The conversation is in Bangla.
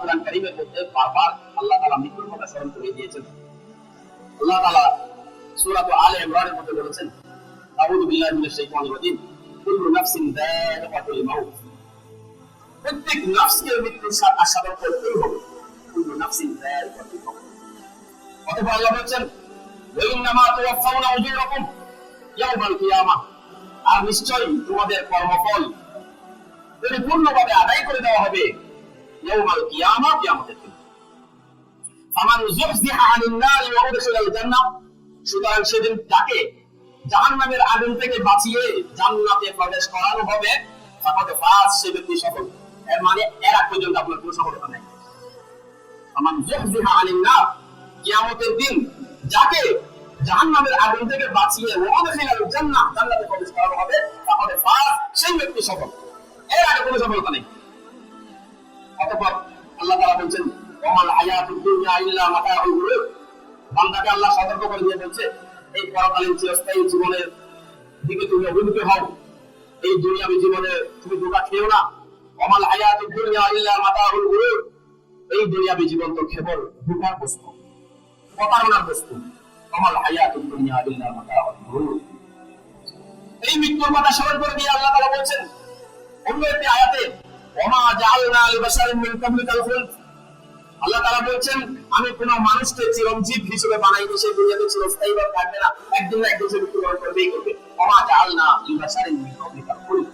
কোরআন মধ্যে বারবার আল্লাহ তাআলা মৃত্যুর কথা স্মরণ করে দিয়েছেন। আল্লাহ তাআলা সূরা আলে ইমরানের মধ্যে বলেছেন আউযু বিল্লাহি মিনাশ শাইতানির রাজিম। কুল্লু নাফসিন যায়িকাতুল মাউত। প্রত্যেক নফসকে মৃত্যুর করতেই হবে। কুল্লু নাফসিন মাউত। আল্লাহ বলেছেন, ওয়াইন্নামা তুওয়াফাউনা উজুরাকুম আর নিশ্চয়ই তোমাদের কর্মফল পরিপূর্ণভাবে আদায় করে দেওয়া হবে। ইয়াউমাল কিয়ামা কিয়ামতের দিন ফামান যুহজিহা আনিন নারি ওয়া উদখিলাল সুতরাং সেদিন তাকে জাহান্নামের আগুন থেকে বাঁচিয়ে জান্নাতে প্রবেশ করানো হবে। তাহলে ফাজ সে ব্যক্তি সফল। এর মানে এর আগ পর্যন্ত আপনার কোনো সফলতা নেই। ফামান যুহজিহা আনিন নার, কিয়ামতের দিন যাকে জাহান্নামের আগুন থেকে বাঁচিয়ে ওয়া উদখিলাল জান্নাহ, জান্নাতে প্রবেশ করানো হবে তাহলে ফাজ সেই ব্যক্তি সফল। এর আগে কোনো সফলতা নেই। আল্লাহ তাআলা বলছেন, ওমাল হায়াতুদ দুনিয়া ইল্লা মাতাউল গুরুর বান্দাকে আল্লাহ সতর্ক করে দিয়ে বলছে, এই পরকালীন চিরস্থায়ী জীবনের দিকে তুমি অভিমুখী হও। এই দুনিয়াবী জীবনে তুমি ধোঁকা খেও না। ওমাল হায়াতুদ দুনিয়া ইল্লা মাতাউল গুরুর এই দুনিয়াবী জীবন তো কেবল ধোঁকার বস্তু, প্রতারণার বস্তু। ওমাল হায়াতুদ দুনিয়া ইল্লা মাতাউল গুরুর এই মৃত্যুর কথা স্মরণ করে দিয়ে আল্লাহ তাআলা বলছেন আল্লাহ তাআলা বলছেন, আমি কোন মানুষকে চিরঞ্জীব হিসেবে বানাইনি সেই দুনিয়াতে চিরস্থায়ী থাকবে না। একদিন না একদিন সে মৃত্যুবরণ করবেই করবে। লিবাশারিন মিন কাবলিকাল খুলদ।